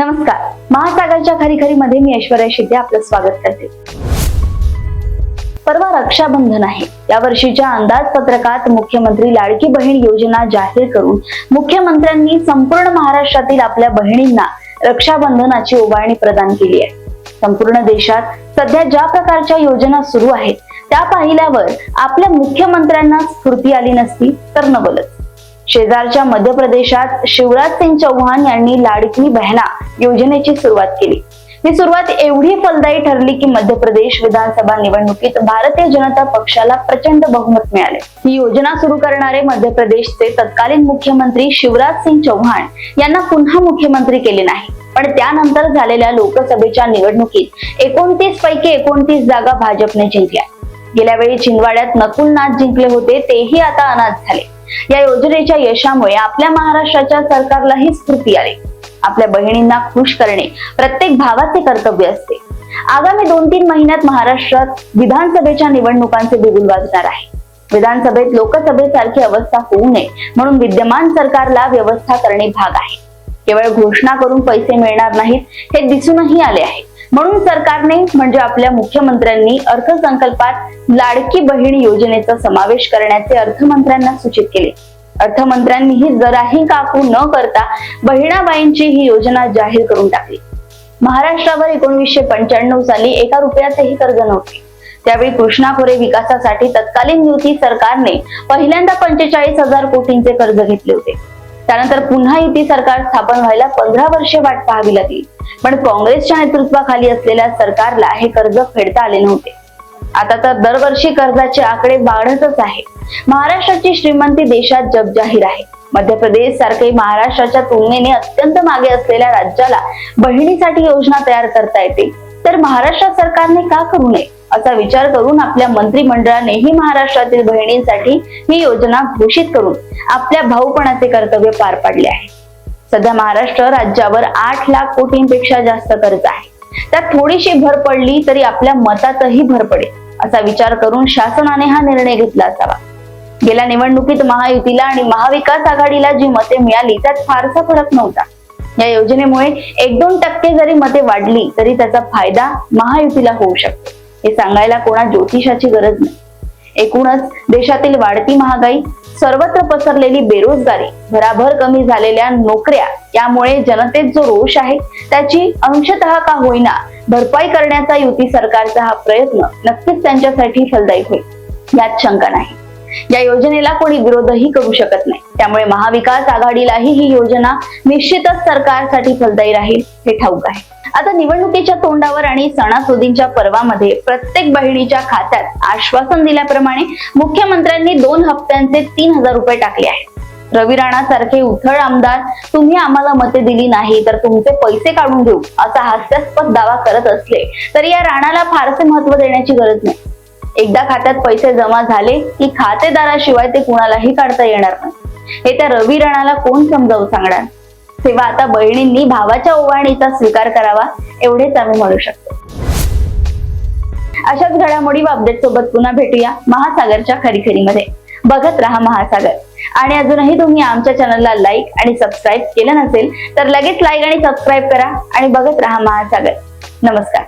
नमस्कार. महासागरच्या खरी खरी मध्ये मी ऐश्वर्या शिंदे आपलं स्वागत करते. परवा रक्षाबंधन आहे. या वर्षीच्या अंदाजपत्रकात मुख्यमंत्री लाडकी बहीण योजना जाहीर करून मुख्यमंत्र्यांनी संपूर्ण महाराष्ट्रातील आपल्या बहिणींना रक्षाबंधनाची उभारणी प्रदान केली आहे. संपूर्ण देशात सध्या ज्या प्रकारच्या योजना सुरू आहेत त्या पाहिल्यावर आपल्या मुख्यमंत्र्यांना स्फूर्ती आली नसती तर नवलच. शेजारच्या मध्य प्रदेशात शिवराज सिंग चौहान यांनी लाडकी बहना योजनेची सुरुवात केली. ही सुरुवात एवढी फलदायी ठरली की मध्य प्रदेश विधानसभा निवडणुकीत भारतीय जनता पक्षाला प्रचंड बहुमत मिळाले. ही योजना सुरू करणारे मध्य प्रदेशचे तत्कालीन मुख्यमंत्री शिवराज सिंग चौहान यांना पुन्हा मुख्यमंत्री केले नाही. पण त्यानंतर झालेल्या लोकसभेच्या निवडणुकीत एकोणतीस पैकी एकोणतीस जागा भाजपने जिंकल्या. गेल्या वेळी छिंदवाड्यात नकुल नाथ जिंकले होते तेही आता अनाथ झाले. या योजनेच्या यशामुळे आपल्या महाराष्ट्राच्या सरकारलाही स्फूर्ती आली. आपल्या बहिणींना खुश करणे प्रत्येक भावाचे कर्तव्य असते. आगामी दोन तीन महिन्यात महाराष्ट्रात विधानसभेच्या निवडणुकांचे बिगुल वाजणार आहे. विधानसभेत लोकसभेसारखी अवस्था होऊ नये म्हणून विद्यमान सरकारला व्यवस्था करणे भाग आहे. केवळ घोषणा करून पैसे मिळणार नाहीत हे दिसूनही आले आहे. म्हणून सरकारने म्हणजे आपल्या मुख्यमंत्र्यांनी अर्थसंकल्पात लाडकी बहीण योजनेचा समावेश करण्याचे अर्थमंत्र्यांना सूचित केले. अर्थमंत्र्यांनीही जराही काकू न करता बहिणाबाईंची ही योजना जाहीर करून टाकली. महाराष्ट्रावर एकोणीसशे पंच्याण्णव साली एका रुपयाचेही कर्ज नव्हते. त्यावेळी कृष्णा खोरे विकासासाठी तत्कालीन युती सरकारने पहिल्यांदा पंचेचाळीस हजार कोटींचे कर्ज घेतले होते. त्यानंतर पुन्हा युती सरकार स्थापन व्हायला पंधरा वर्षे वाट पाहावी लागली. पण काँग्रेसच्या नेतृत्वाखाली असलेल्या सरकारला हे कर्ज फेडता आले नव्हते. आता तर दरवर्षी कर्जाचे आकडे वाढतच आहे महाराष्ट्राची श्रीमंती देशात जगजाहीर आहे. मध्य प्रदेश सारखे महाराष्ट्राच्या तुलनेने अत्यंत मागे असलेल्या राज्याला बहिणीसाठी योजना तयार करता येते. तर महाराष्ट्र सरकारने का करू नये? असा विचार करून आपल्या मंत्रिमंडळानेही महाराष्ट्रातील बहिणींसाठी ही योजना घोषित करून आपल्या भाऊपणाचे कर्तव्य पार पाडले आहे. सध्या महाराष्ट्र राज्यावर आठ लाख कोटींपेक्षा जास्त कर्ज आहे. त्यात थोडीशी भर पडली तरी आपल्या मतातही भर पडेल असा विचार करून शासनाने हा निर्णय घेतला असावा. गेल्या निवडणुकीत महायुतीला आणि महाविकास आघाडीला जी मते मिळाली त्यात फारसा फरक नव्हता. या योजनेमुळे एक दोन टक्के जरी मते वाढली तरी त्याचा फायदा महायुतीला होऊ शकतो. हे सांगायला कोणा ज्योतिषाची गरज नाही. एकूणच देशातील वाढती महागाई सर्वत्र पसरलेली बेरोजगारी भराभर कमी झालेल्या नोकऱ्या यामुळे जनतेत जो रोष आहे त्याची अंशतः का होईना भरपाई करण्याचा युती सरकारचा हा प्रयत्न नक्कीच त्यांच्यासाठी फलदायी होईल. यात शंका नाही. या योजनेला कोणी विरोधही करू शकत नाही. त्यामुळे महाविकास आघाडीलाही ही योजना निश्चितच सरकारसाठी फलदायी राहील हे ठाऊक आहे. आता निवडणुकीच्या तोंडावर आणि सणासुदींच्या पर्वामध्ये प्रत्येक बहिणीच्या खात्यात आश्वासन दिल्याप्रमाणे मुख्यमंत्र्यांनी दोन हप्त्यांचे तीन हजार रुपये टाकले आहेत. रवी राणा सारखे उथळ आमदार तुम्ही आम्हाला मते दिली नाही तर तुमचे पैसे काढून घेऊ असा हास्यास्पद दावा करत असले तरी या राणाला फारसे महत्त्व देण्याची गरज नाही. एकदा खात्यात पैसे जमा झाले की खातेदाराशिवाय ते कुणालाही काढता येणार नाही. हे त्या रवी राणाला कोण समजावून सांगणार? तेव्हा आता बहिणींनी भावाच्या ओवाळणीचा स्वीकार करावा एवढेच आम्ही म्हणू शकतो. अशाच घडामोडी व अपडेट सोबत पुन्हा भेटूया महासागरच्या खरीखरीमध्ये. बघत राहा महासागर. आणि अजूनही तुम्ही आमच्या चॅनलला लाईक आणि सबस्क्राईब केलं नसेल तर लगेच लाईक आणि सबस्क्राईब करा आणि बघत राहा महासागर. नमस्कार.